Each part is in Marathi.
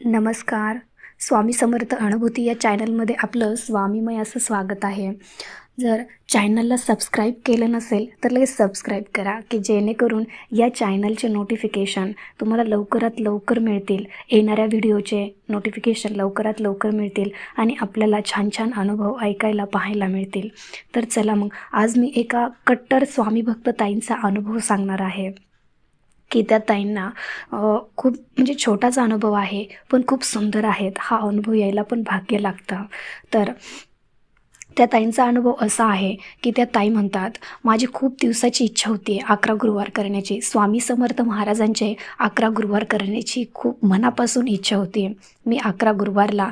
नमस्कार. स्वामी समर्थ अनुभूती या चॅनलमध्ये आपलं स्वामीमय असं स्वागत आहे. जर चॅनलला सबस्क्राईब केलं नसेल तर लगेच सबस्क्राईब करा की जेणेकरून या चॅनलचे नोटिफिकेशन तुम्हाला लवकरात लवकर मिळतील. येणाऱ्या व्हिडिओचे नोटिफिकेशन लवकरात लवकर मिळतील आणि आपल्याला छान छान अनुभव ऐकायला पाहायला मिळतील. तर चला मग आज मी एका कट्टर स्वामी भक्त ताईंचा अनुभव सांगणार आहे. की त्या ताईंना खूप म्हणजे छोटाच अनुभव आहे पण खूप सुंदर आहेत. हा अनुभव यायला पण भाग्य लागतं. तर त्या ताईंचा अनुभव असा आहे की त्या ताई म्हणतात माझी खूप दिवसाची इच्छा होती अकरा गुरुवार करण्याची. स्वामी समर्थ महाराजांचे अकरा गुरुवार करण्याची खूप मनापासून इच्छा होती. मी अकरा गुरुवारला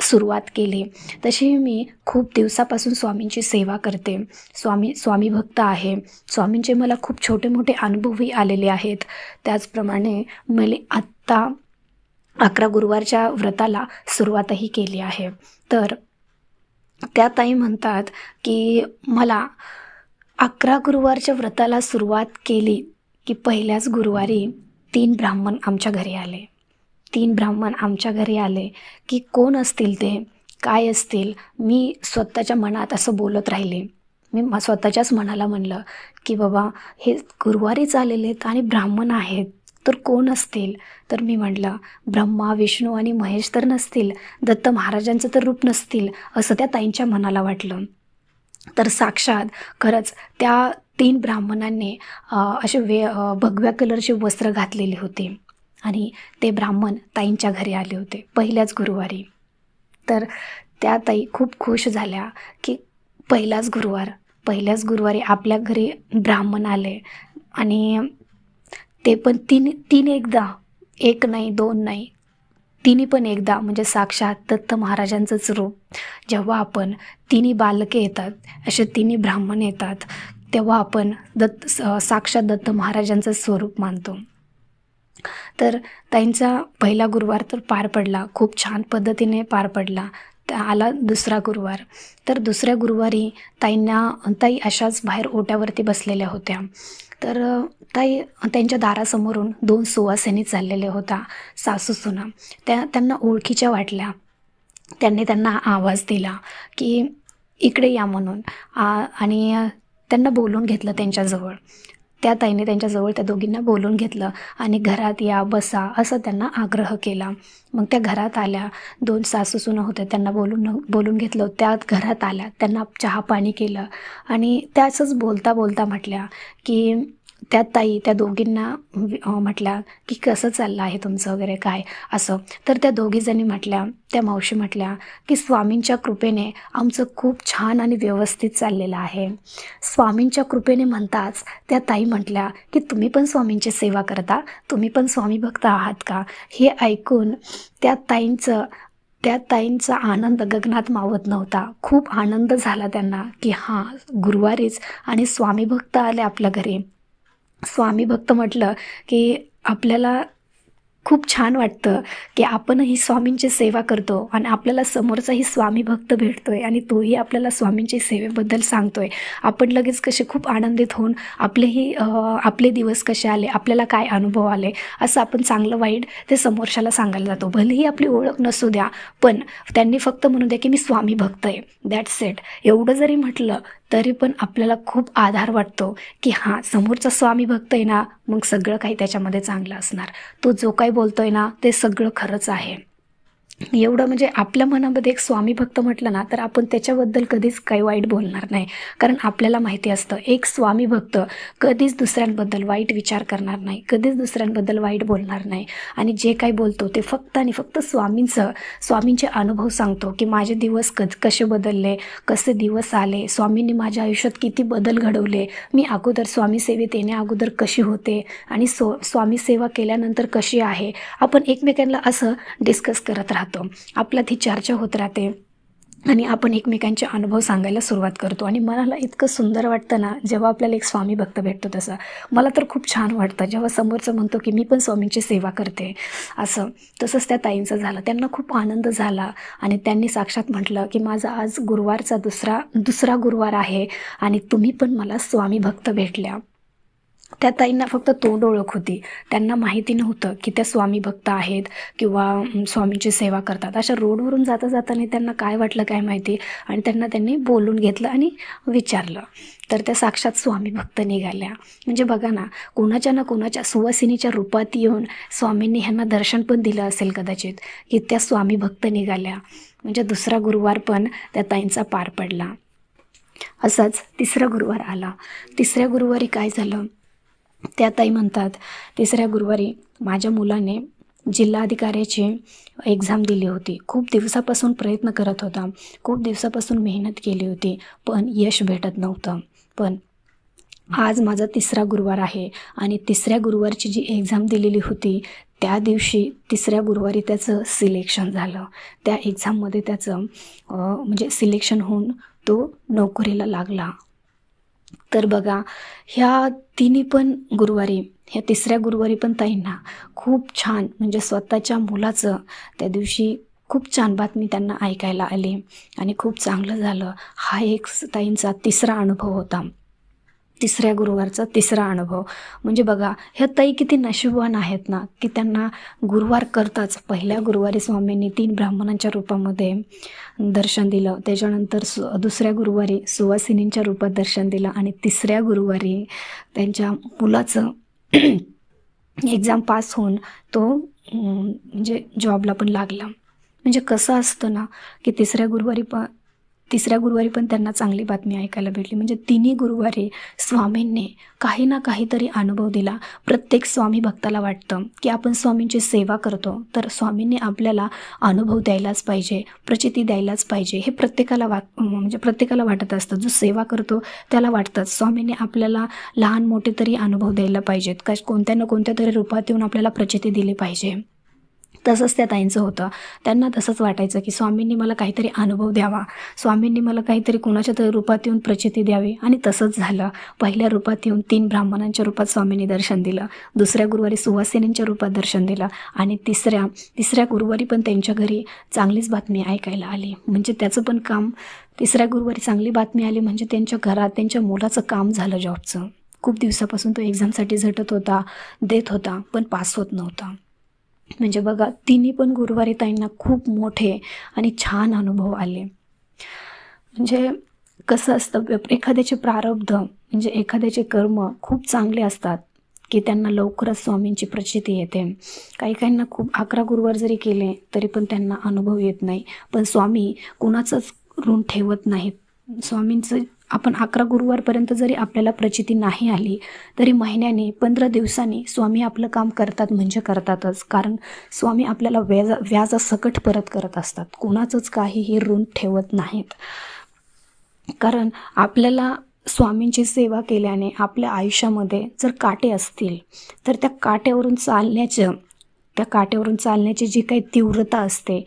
सुरुवात केली. तशी मी खूप दिवसापासून स्वामींची सेवा करते. स्वामी स्वामी भक्त आहे. स्वामींचे मला खूप छोटे मोठे अनुभवही आलेले आहेत. त्याचप्रमाणे मला आत्ता अकरा गुरुवारच्या व्रताला सुरुवातही केली आहे. तर त्या ताई म्हणतात की मला अकरा गुरुवारच्या व्रताला सुरुवात केली की पहिल्याच गुरुवारी तीन ब्राह्मण आमच्या घरी आले. तीन ब्राह्मण आमच्या घरी आले की कोण असतील ते? काय असतील? मी स्वतःच्या मनात असं बोलत राहिले. मी मा- स्वतःच्याच मनाला म्हणलं की बाबा हे गुरुवारीच आलेले आहेत आणि ब्राह्मण आहेत. तर कोण असतील? तर मी म्हटलं ब्रह्मा विष्णू आणि महेश तर नसतील. दत्त महाराजांचं तर रूप नसतील असं त्या ताईंच्या मनाला वाटलं. तर साक्षात खरंच त्या तीन ब्राह्मणांनी असे वे भगव्या कलरचे वस्त्र घातलेले होते. आणि ते ब्राह्मण ताईंच्या घरी आले होते पहिल्याच गुरुवारी. तर त्या ताई खूप खुश झाल्या की पहिलाच गुरुवार पहिल्याच गुरुवारी आपल्या घरी ब्राह्मण आले. आणि ते पण तीन तीन एकदा. एक नाही दोन नाही. तिन्ही पण एकदा म्हणजे साक्षात दत्त महाराजांचंच रूप. जेव्हा आपण तिन्ही बालके येतात असे तिन्ही ब्राह्मण येतात तेव्हा आपण दत्त स- साक्षात दत्त महाराजांचं स्वरूप मानतो. तर ताईंचा पहिला गुरुवार तर पार पडला खूप छान पद्धतीने पार पडला. आला दुसरा गुरुवार. तर दुसऱ्या गुरुवारी ताईंना ताई अशाच बाहेर ओट्यावरती बसलेल्या होत्या. तर ताई त्यांच्या दारासमोरून दोन सुवासिनी चाललेल्या होत्या सासू सुना. त्या त्यांना ओळखीच्या वाटल्या. त्यांनी त्यांना आवाज दिला की इकडे या म्हणून. आ, आणि त्यांना बोलून घेतलं त्यांच्याजवळ. त्या ताईने त्यांच्याजवळ त्या दोघींना बोलून घेतलं आणि घरात या बसा असं त्यांना आग्रह केला. मग त्या घरात आल्या. दोन सासू सुना होत्या त्यांना बोलून बोलून घेतलं. त्या घरात आल्या. त्यांना चहा पाणी केलं. आणि त्याचंच बोलता बोलता म्हटल्या की त्या ताई त्या दोघींना म्हटल्या की कसं चाललं आहे तुमचं वगैरे काय असं. तर त्या दोघीजणी म्हटल्या त्या मावशी म्हटल्या की स्वामींच्या कृपेने आमचं खूप छान आणि व्यवस्थित चाललेलं आहे. स्वामींच्या कृपेने म्हणताच त्या ताई म्हटल्या की तुम्ही पण स्वामींची सेवा करता तुम्ही पण स्वामी भक्त आहात का? हे ऐकून त्या ताईंचं त्या ताईंचा आनंद गगनात मावत नव्हता. खूप आनंद झाला त्यांना की हां गुरुवारीच आणि स्वामी भक्त आले आपल्या घरी. स्वामी भक्त म्हटलं की आपल्याला खूप छान वाटतं की आपणही स्वामींची सेवा करतो आणि आपल्याला समोरचाही स्वामी भक्त भेटतोय आणि तोही आपल्याला स्वामींच्या सेवेबद्दल सांगतोय. आपण लगेच कसे खूप आनंदित होऊन आपलेही आपले दिवस कसे आले आपल्याला काय अनुभव आले असं आपण चांगलं वाईट ते समोरच्याला सांगायला जातो. भलेही आपली ओळख नसू द्या पण त्यांनी फक्त म्हणू द्या की मी स्वामी भक्त आहे. दॅट्स इट एवढं जरी म्हटलं तरी पण आपल्याला खूप आधार वाटतो की हां समोरचा स्वामी भक्त आहे ना मग सगळं काही त्याच्यामध्ये चांगलं असणार. तो जो काही बोलतोय ना ते सगळं खरंच आहे. एवढं म्हणजे आपल्या मनामध्ये एक स्वामी भक्त म्हटलं ना तर आपण त्याच्याबद्दल कधीच काही वाईट बोलणार नाही. कारण आपल्याला माहिती असतं एक स्वामी भक्त कधीच दुसऱ्यांबद्दल वाईट विचार करणार नाही कधीच दुसऱ्यांबद्दल वाईट बोलणार नाही. आणि जे काही बोलतो ते फक्त आणि फक्त स्वामींचं स्वामींचे अनुभव सांगतो की माझे दिवस क कसे बदलले कसे दिवस आले स्वामींनी माझ्या आयुष्यात किती बदल घडवले मी अगोदर स्वामी सेवेत येण्या अगोदर कशी होते आणि सो स्वामी सेवा केल्यानंतर कशी आहे आपण एकमेकांना असं डिस्कस करत राहतो. आपल्यात ही चर्चा होत राहते. आणि आपण एकमेकांचे अनुभव सांगायला सुरुवात करतो. आणि मनाला इतकं सुंदर वाटतं ना जेव्हा आपल्याला एक स्वामी भक्त भेटतो तसं. मला तर खूप छान वाटतं. जेव्हा समोरचं म्हणतो की मी पण स्वामींची सेवा करते. असं. तसंच त्या ताईंचं झालं. त्यांना खूप आनंद झाला. आणि त्यांनी साक्षात म्हटलं की माझा आज गुरुवारचा दुसरा दुसरा गुरुवार आहे. आणि तुम्ही पण मला स्वामी भक्त भेटल्या. त्या ताईंना फक्त तोंड ओळख होती. त्यांना माहिती नव्हतं की त्या स्वामी भक्त आहेत किंवा स्वामीची स्वामींची सेवा करतात. अशा रोडवरून जाता जाताना त्यांना काय वाटलं काय माहिती? आणि त्यांना त्यांनी बोलून घेतलं आणि विचारलं. तर त्या साक्षात स्वामी भक्त निघाल्या. म्हणजे बघा ना कोणाच्या ना कोणाच्या सुवासिनीच्या रूपात येऊन स्वामींनी ह्यांना दर्शन पण दिलं असेल कदाचित की त्या स्वामी भक्त निघाल्या. म्हणजे दुसरा गुरुवार पण त्या ताईंचा पार पडला. असाच तिसरा गुरुवार आला. तिसऱ्या गुरुवारी काय झालं? त्या ताई म्हणतात तिसऱ्या गुरुवारी माझ्या मुलाने जिल्हाधिकाऱ्याची एक्झाम दिली होती. खूप दिवसापासून प्रयत्न करत होता. खूप दिवसापासून मेहनत केली होती पण यश भेटत नव्हतं. पण आज माझा तिसरा गुरुवार आहे आणि तिसऱ्या गुरुवारची जी एक्झाम दिलेली होती त्या दिवशी तिसऱ्या गुरुवारी त्याचं सिलेक्शन झालं. त्या एक्झाममध्ये त्याचं म्हणजे सिलेक्शन होऊन तो नोकरीला लागला. तर बघा ह्या तिन्ही पण गुरुवारी ह्या तिसऱ्या गुरुवारी पण ताईंना खूप छान म्हणजे स्वतःच्या मुलाचं त्या दिवशी खूप छान बातमी त्यांना ऐकायला आली आणि खूप चांगलं झालं. हा एक ताईंचा तिसरा अनुभव होता. तिसऱ्या गुरुवारचा तिसरा अनुभव. म्हणजे बघा ह्या ताई किती नशीबवान आहेत ना की त्यांना गुरुवार करताच पहिल्या गुरुवारी स्वामींनी तीन ब्राह्मणांच्या रूपामध्ये दर्शन दिलं. त्याच्यानंतर सु दुसऱ्या गुरुवारी सुवासिनींच्या रूपात दर्शन दिलं आणि तिसऱ्या गुरुवारी त्यांच्या मुलाचं एक्झाम पास होऊन तो म्हणजे जॉबला पण लागला. म्हणजे कसं असतं ना की तिसऱ्या गुरुवारी प तिसऱ्या गुरुवारी पण त्यांना चांगली बातमी ऐकायला भेटली. म्हणजे तिन्ही गुरुवारी स्वामींनी काही ना काहीतरी अनुभव दिला. प्रत्येक स्वामी भक्ताला वाटतं की आपण स्वामींची सेवा करतो तर स्वामींनी आपल्याला अनुभव द्यायलाच पाहिजे प्रचिती द्यायलाच पाहिजे. हे प्रत्येकाला वाट म्हणजे प्रत्येकाला वाटत असतं. जो सेवा करतो त्याला वाटतंच स्वामींनी आपल्याला लहान मोठे तरी अनुभव द्यायला पाहिजेत. का कोणत्या ना कोणत्या तरी रूपात येऊन आपल्याला प्रचिती दिली पाहिजे. तसंच त्या ताईंचं होतं. त्यांना तसंच वाटायचं की स्वामींनी मला काहीतरी अनुभव द्यावा. स्वामींनी मला काहीतरी कुणाच्या तरी रूपात येऊन प्रचिती द्यावी. आणि तसंच झालं. पहिल्या रूपात येऊन तीन ब्राह्मणांच्या रूपात स्वामींनी दर्शन दिलं. दुसऱ्या गुरुवारी सुवासिनींच्या रूपात दर्शन दिलं. आणि तिसऱ्या तिसऱ्या गुरुवारी पण त्यांच्या घरी चांगलीच बातमी ऐकायला आली. म्हणजे त्याचं पण काम तिसऱ्या गुरुवारी चांगली बातमी आली म्हणजे त्यांच्या घरात त्यांच्या मुलाचं काम झालं जॉबचं. खूप दिवसापासून तो एक्झामसाठी झटत होता देत होता पण पास होत नव्हता. म्हणजे बघा तिन्ही पण गुरुवारी ताईंना खूप मोठे आणि छान अनुभव आले. म्हणजे कसं असतं एखाद्याचे प्रारब्ध म्हणजे एखाद्याचे कर्म खूप चांगले असतात की त्यांना लवकरच स्वामींची प्रचिती येते. काही काहींना खूप अकरा गुरुवार जरी केले तरी पण त्यांना अनुभव येत नाही. पण स्वामी कुणाचंच ऋण ठेवत नाहीत. स्वामींचं आपण अकरा गुरुवारपर्यंत जरी आपल्याला प्रचिती नाही आली तरी महिन्याने पंधरा दिवसांनी स्वामी आपलं काम करतात म्हणजे करतातच. कारण स्वामी आपल्याला व्याजा व्याजासकट परत करत असतात. कोणाचंच काहीही ऋण ठेवत नाहीत. कारण आपल्याला स्वामींची सेवा केल्याने आपल्या आयुष्यामध्ये जर काटे असतील तर त्या काट्यावरून चालण्याचं त्या काट्यावरून चालण्याची जी काही तीव्रता असते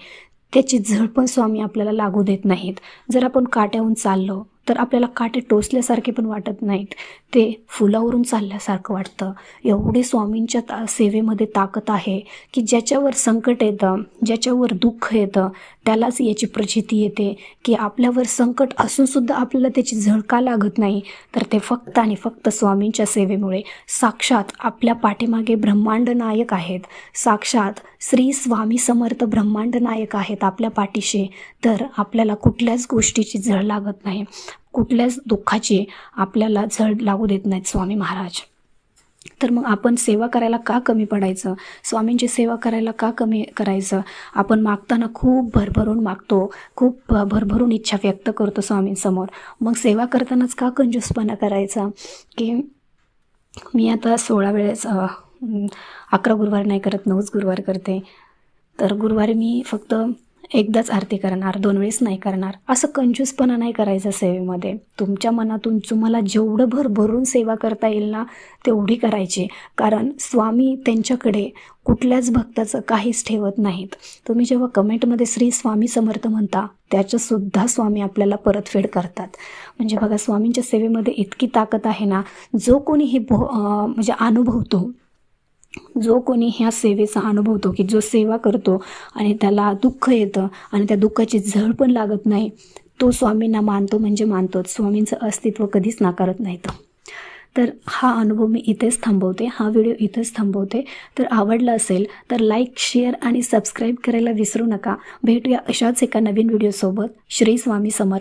त्याची झळ पण स्वामी आपल्याला लागू देत नाहीत. जर आपण काट्याहून चाललो तर आपल्याला काटे टोचल्यासारखे पण वाटत नाहीत. ते फुलावरून चालल्यासारखं वाटतं. एवढे स्वामींच्या ता सेवेमध्ये ताकद आहे की ज्याच्यावर संकट येतं ज्याच्यावर दुःख येतं त्यालाच याची प्रचिती येते की आपल्यावर संकट असूनसुद्धा आपल्याला त्याची झळका लागत नाही. तर ते फक्त आणि फक्त स्वामींच्या सेवेमुळे. साक्षात आपल्या पाठीमागे ब्रह्मांड नायक आहेत. साक्षात श्री स्वामी समर्थ ब्रह्मांड नायक आहेत आपल्या पाठीशी. तर आपल्याला कुठल्याच गोष्टीची झळ लागत नाही. कुठल्याच दुःखाची आपल्याला झड लागू देत नाहीत स्वामी महाराज. तर मग आपण सेवा करायला का कमी पडायचं? स्वामींची सेवा करायला का कमी करायचं? आपण मागताना खूप भरभरून मागतो खूप भरभरून इच्छा व्यक्त करतो स्वामींसमोर. मग सेवा करतानाच का कंजूसपणा करायचा? की मी आता सोळा वेळेस अकरा गुरुवार नाही करत नऊच गुरुवार करते. तर गुरुवारी मी फक्त एकदाच आरती करणार दोन वेळेस नाही करणार. असं कंजूसपणा नाही करायचं सेवेमध्ये. तुमच्या मनातून तुम्हाला जेवढं भर भरून सेवा करता येईल ना तेवढी करायची. कारण स्वामी त्यांच्याकडे कुठल्याच भक्ताचं काहीच ठेवत नाहीत. तुम्ही जेव्हा कमेंटमध्ये श्री स्वामी समर्थ म्हणता त्याच्यासुद्धा स्वामी आपल्याला परतफेड करतात. म्हणजे बघा स्वामींच्या सेवेमध्ये इतकी ताकद आहे ना जो कोणी हे भो म्हणजे अनुभवतो जो कोणी ह्या सेवेचा अनुभवतो की जो सेवा करतो आणि त्याला दुःख येतं आणि त्या दुःखाची झळ पण लागत नाही तो स्वामींना मानतो म्हणजे मानतोच. स्वामींचं अस्तित्व कधीच नाकारत नाही तर हा अनुभव मी इथेच थांबवते. हा व्हिडिओ इथेच थांबवते. तर आवडला असेल तर लाईक शेअर आणि सबस्क्राईब करायला विसरू नका. भेटूया अशाच एका नवीन व्हिडिओसोबत. श्री स्वामी समर्थ.